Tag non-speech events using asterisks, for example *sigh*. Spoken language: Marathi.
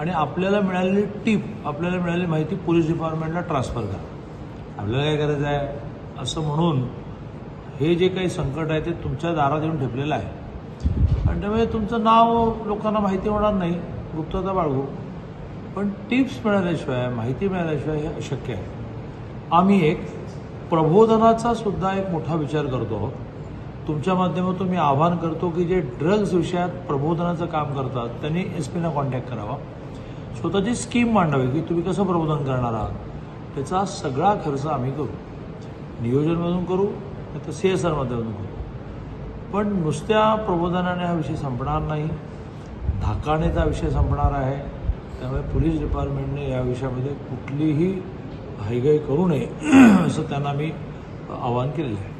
आणि आपल्याला मिळालेली टीप आपल्याला मिळालेली माहिती पोलीस डिपार्टमेंटला ट्रान्सफर करा. आपल्याला काय करायचं आहे? असं म्हणून हे जे काही संकट आहे ते तुमच्या दारात येऊन ठेपलेलं आहे. आणि त्यामुळे तुमचं नाव लोकांना माहिती होणार नाही. गुप्तता बाळगू. पण टिप्स मिळाल्याशिवाय माहिती मिळाल्याशिवाय हे अशक्य आहे. आम्ही एक प्रबोधनाचा सुद्धा एक मोठा विचार करतो. आहोत तुमच्या माध्यमातून मी आवाहन करतो की जे ड्रग्ज विषयात प्रबोधनाचं काम करतात त्यांनी एस पीना कॉन्टॅक्ट करावा. स्वतःची स्कीम मांडावी की तुम्ही कसं प्रबोधन करणार आहात? त्याचा सगळा खर्च आम्ही करू. नियोजनमधून करू नाही तर सी एस आरमधून करू. पण नुसत्या प्रबोधनाने हा विषय संपणार नाही. धाकाने हा विषय संपणार आहे. त्यामुळे पोलीस डिपार्टमेंटने या विषयामध्ये कुठलीही हायगाई करू नये *clears throat* असं त्यांना मी आवाहन केलेलं आहे.